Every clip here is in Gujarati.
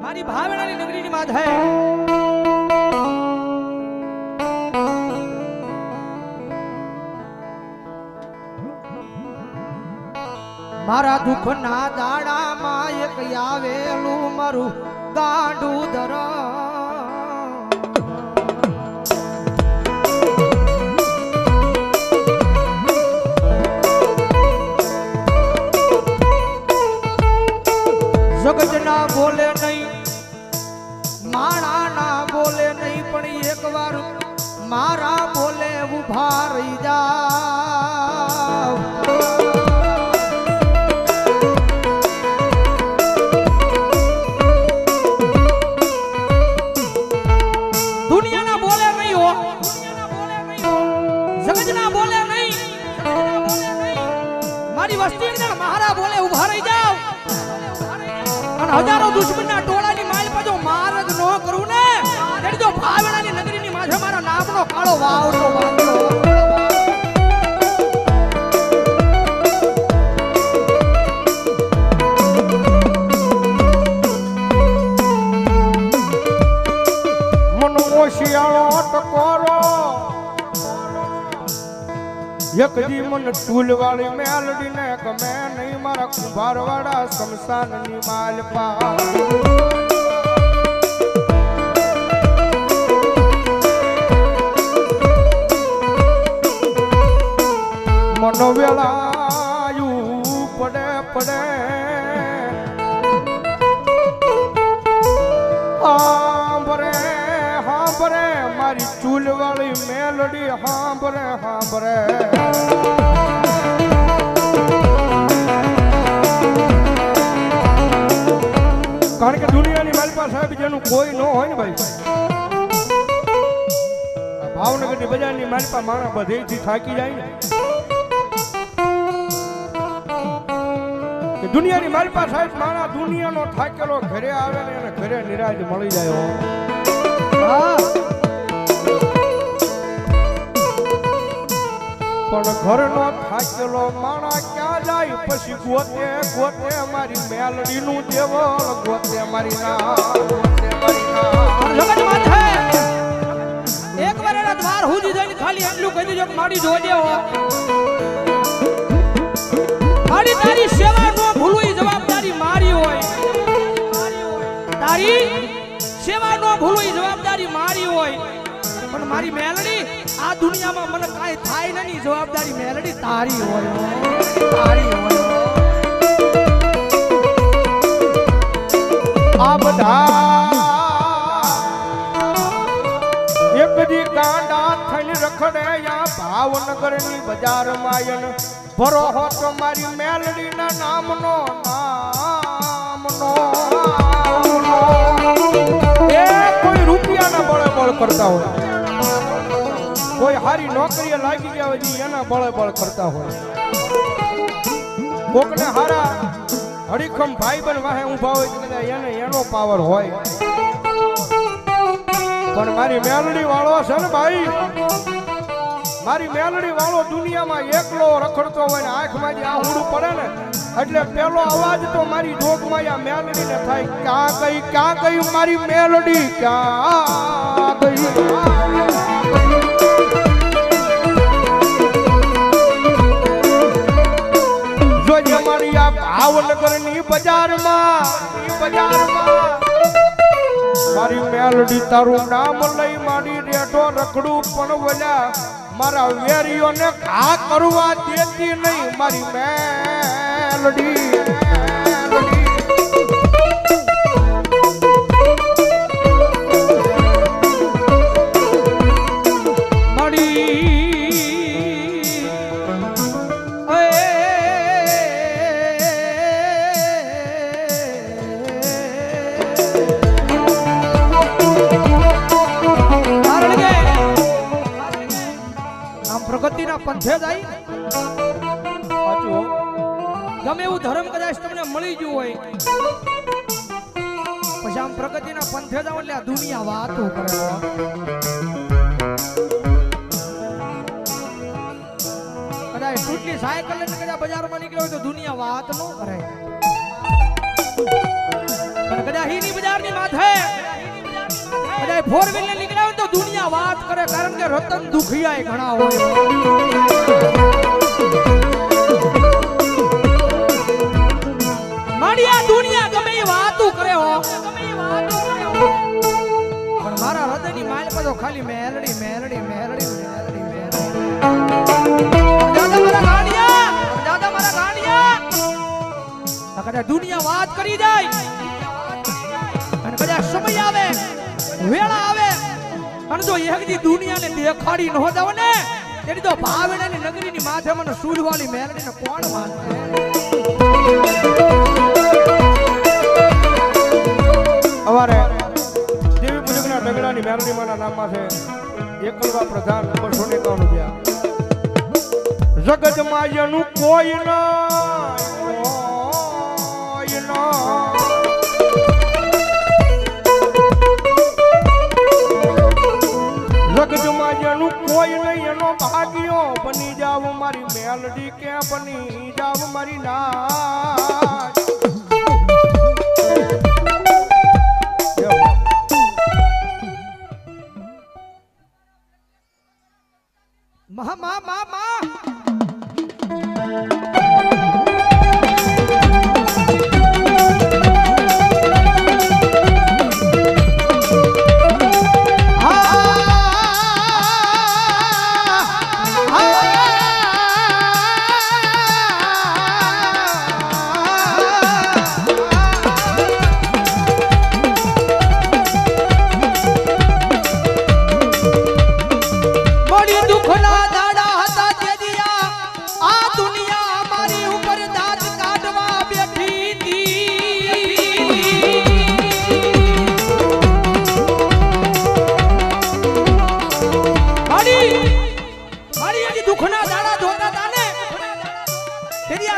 મારી ભાવનાની નગરીની વાત હે. મારા દુઃખના દાડામાં એક આવેલું મારું ગાંડું ધર જગત ના બોલે નહીં બોલે ઊભા રહી અને હજારો દુશ્મનના ટોળાની માલ પાછો માર્ગ ન કરું ને તો કાળો વાવડો વાંધો મનો શિયાળો ટકોરો. એક દી મન ટૂલ વાળી મેલડી ને ગમે નહીં મારા કુંભાર વાળા શમશાનની મનો પડે પડે. હાંભરે હાંભરે, મારી ચૂલ વાળી મેલડી, હાંભરે હાંભરે. કારણ કે દુનિયાની માલપા સાહેબ જેનું કોઈ ન હોય ને ભાઈ. ભાવનગરની બજારની માલપા મારા બધેથી થાકી જાય ને. દુનિયાની માલપા સાહેબ માણા દુનિયાનો થાકેલો ઘરે આવે ને એને ઘરે નિરાજ મળી જાય પણ ઘરનો થાકેલો માણા ક્યાં જાય? પછી ગોતે ગોતે મારી મેલડીનું દેવળ, ગોતે મારી ના એક વાર એના દ્વાર સુધી જઈને ખાલી એટલું કહી દેજો કે મારી જોજે હો. મારી તારી મારી મેલડી આ દુનિયામાં મને કાંઈ થાય નહીં જવાબદારી મેલડી તારી હોય તારી હોય. આ બધા એક દી ગાંડા થઈને રખડે યા ભાવનગરની બજાર માયન ભરો હો તો મારી મેલડીના નામનો નામનો. એ કોઈ રૂપિયાના બળે બળ કરતા હોય કોઈ હારી નોકરીએ લાગી ગયા હોય એના બળે બળ કરતા હોય. કોકને હારા હડીખમ ભાઈ બન વાહે ઊભા હોય કદાચ એને એનો પાવર હોય. પણ મારી મેલડી વાળો છે ને ભાઈ, મારી મેલડી વાળો દુનિયામાં એકલો રખડતો હોય ને આંખમાં જે આહુડું પડે ને, એટલે પેલો અવાજ તો મારી જોગમાં આ મેલડી ને થાય. ક્યાં ગઈ ક્યાં ગઈ મારી મેલડી? ક્યાં ગઈ? ભાવનગરની બજારમાં બજારમાં મારી મેલડી તારું નામ લઈ મારી રેઠો રખડું પણ વલ્યા મારા વેરીઓને ઘા કરવા દેતી નહીં. મારી મેલડી. પ્રગતિના પંથે જાય. ગમે એવું ધર્મ કદાચ તમને મળી ગયું હોય. પછી આમ પ્રગતિના પંથે જાવ એટલે આ દુનિયા વાતો કરે કદાચ તૂટની સાયકલ લઈને કદાચ બજારમાં નીકળ્યો હોય તો દુનિયા વાત ન કરે. પણ કદાચ હીરી બજારની માથે કદાચ ફોર વ્હીલર નીકળ્યા હોય તો દુનિયા વાત કરે કારણ કે રતન દુખિયા ઘણા હોય. આ દુનિયા ખાલી મેલડી મેલડી મેલડી મેલડી દાદા મારા ગાંડિયા, દાદા મારા ગાંડિયા. કદાચ દુનિયા વાત કરી જાય. અને કદાચ સમય આવે, વેળા આવે. અને જો એકદી દુનિયાને દેખાડી ન દવ ને, તેની તો ભાવેડાની નગરીની માથે મને સૂરવાળી મેરડીને કોણ માનશે? અમારે દેવી પૂજકના ડગડાની મેરડીમાના નામમાં છે, એકલવા પ્રધાન નંબર સો એકાવન રૂપિયા જગત માયનું કોઈ ના કોઈ ના. જગતમાં જેનું કોઈ નહીં, એનો ભાગ્યો. બની જાવ મારી મેલડી કે બની જાવ મારી નાચ.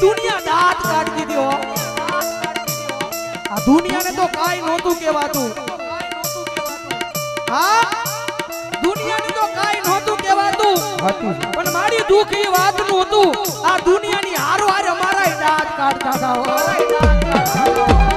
દુનિયા દાંત કાઢી દીધી હો. આ દુનિયાને તો કાઈ નહોતું કહેવાતું. હા? દુનિયાને તો કાઈ નહોતું કહેવાતું. પણ મારી દુઃખ એ વાતનું હતું. આ દુનિયાની હારો હારે અમારા દાંત કાઢતા હતા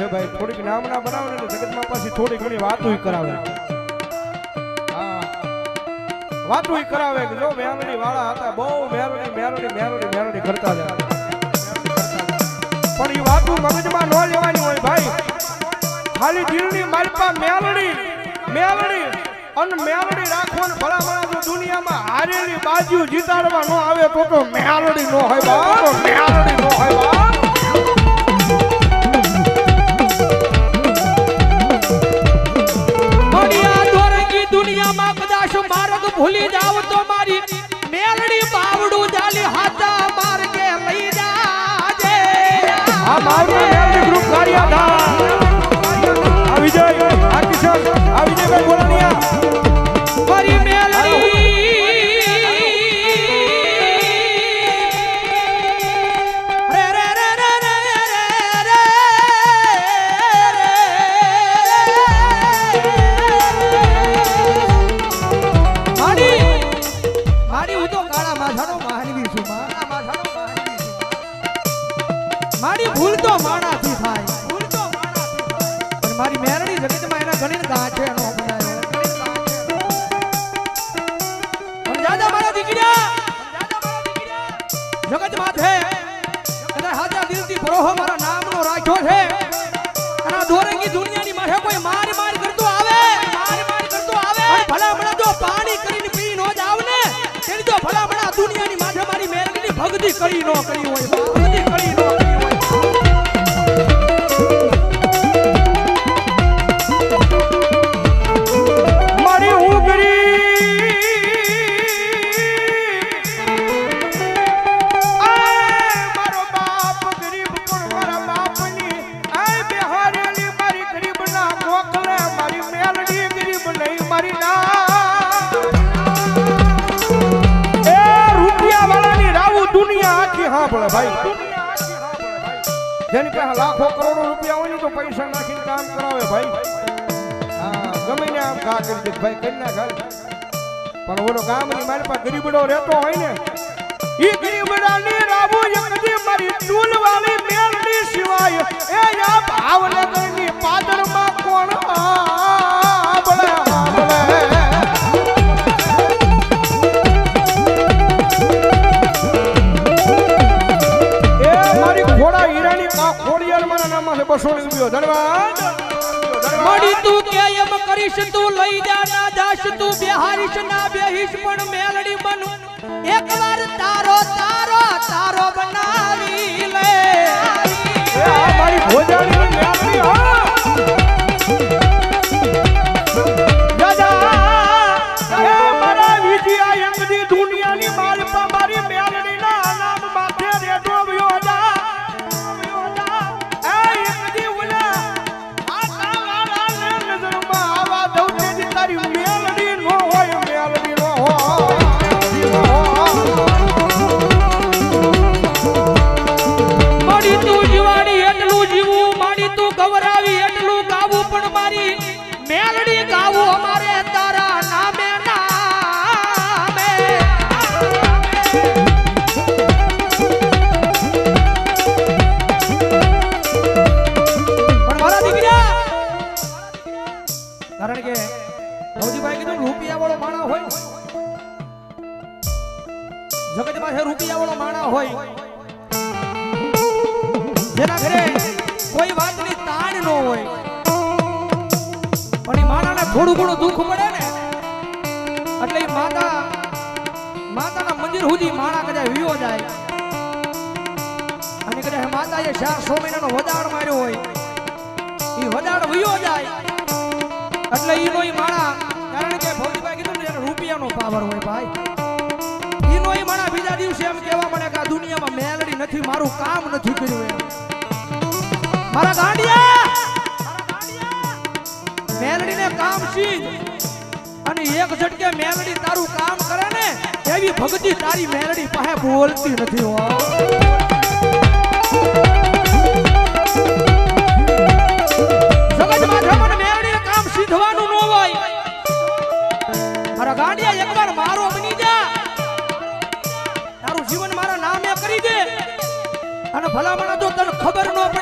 છે ભાઈ, થોડીક નામના બનાવે ને જગતમાં પાછી થોડી ઘણી વાતો કરાવે. વાતો કરાવે કે જો મેમરી વાળા હતા, બહુ મેમરી મેમરી મેમરી મેમરી કરતા હતા પણ એ વાતો મગજમાં ન લેવાની હોય ભાઈ. ખાલી દિલની માલપા મેલડી મેલડી અને મેલડી રાખો ને ભલા ભલા જો દુનિયામાં હારેલી બાજુ જીતાડવા ન આવે તો તો મેલડી નો હોય બા મેલડી નો હોય બા ભૂલી જાવ તો મારી મેલડી બાવડું જાલી હાથા માર્ગે લઈ જાજે. આ મારું મેલડી ગ્રુપ કાર્યાધાર ભૂલ માણાથી થાય. ભૂલ તો માણાથી મારી મેરણી જગતમાં એના ગણીને ગાંઠે નો બનાવ્યો પણ દાદા મારા દીકરા જગત માથે કદાચ હાજા દિલથી પ્રોહો મારા નામનો રાખ્યો છે. અને દોરંગી દુનિયાની માથે કોઈ માર માર કરતો આવે. માર માર કરતો આવે ભલા ભલા જો પાણી કરીને પી નો જ આવને તેની તો ભલા ભલા દુનિયાની માથે મારી મેરણીની ભક્તિ કરી નો કરી હોય, ભક્તિ કરી નો સાંભળે ભાઈ. જેની પાસે લાખો કરોડો રૂપિયા હોય ને તો પૈસા નાખીને કામ કરાવે ભાઈ. ગમે ને આમ કા કરી ભાઈ, કરી ના ખાલી પણ ઓલો ગામની મારી પાસે ગરીબડો રહેતો હોય ને, ઈ ગરીબડાની રાબુ એકદી મારી ટૂલ વાળી મેલડી સિવાય. એ આ ભાવનગરની પાદરમાં કોણ આંબળે છે ધનવાન. મળી તું કે એમ કરીશ તું, લઈ જા, ના જાશ તું, બિહારીશ, ના જગત પાસે રૂપિયા વાળો માણા હોય. જેના ઘરે કોઈ વાતની તાણ ન હોય. પણ એ માણાને થોડું ઘણું દુઃખ મળે ને, એટલે માતા, માતાના મંદિર સુધી માણા કદાચ વિયો જાય. અને કદાચ માતાએ ચાર સો મહિનાનો વદાડ માર્યો હોય. એ વદાડ વિયો જાય. એટલે એનો ઈ માણા, કારણ કે ભૌતિકભાઈ કીધું ને, રૂપિયાનો પાવર હોય ભાઈ. ઈ માણા બીજા દિવસે એમ કહેવા મળે કે આ દુનિયામાં મેલડી નથી, મારું કામ નથી કર્યું એમ. મારા ગાંડિયા! મેલડીને કામ સીધ. અને એક ઝટકે મેલડી તારું કામ કરે ને, એવી ભક્તિ તારી મેલડી પાસે બોલતી નથી હો. ભલામણ જો તને ખબર ન પડે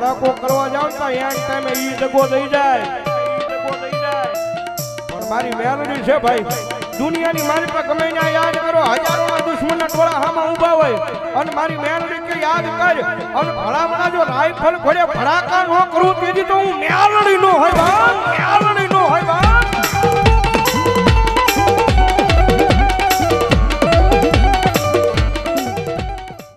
કે કરવા જાવ ને તો મારી મેલડી છે ભાઈ, દુનિયાની મારી પર ગમે ના યાદ કરો, હજારોના દુશ્મનના ટોળા હામાં ઊભા હોય. અને મારી મેલડી કે યાદ કર, અને ભલામણા જો રાઈફલ ઘોડે ભડાકા ન કરું તેથી તો હું મેલડી નો હોય ભાઈ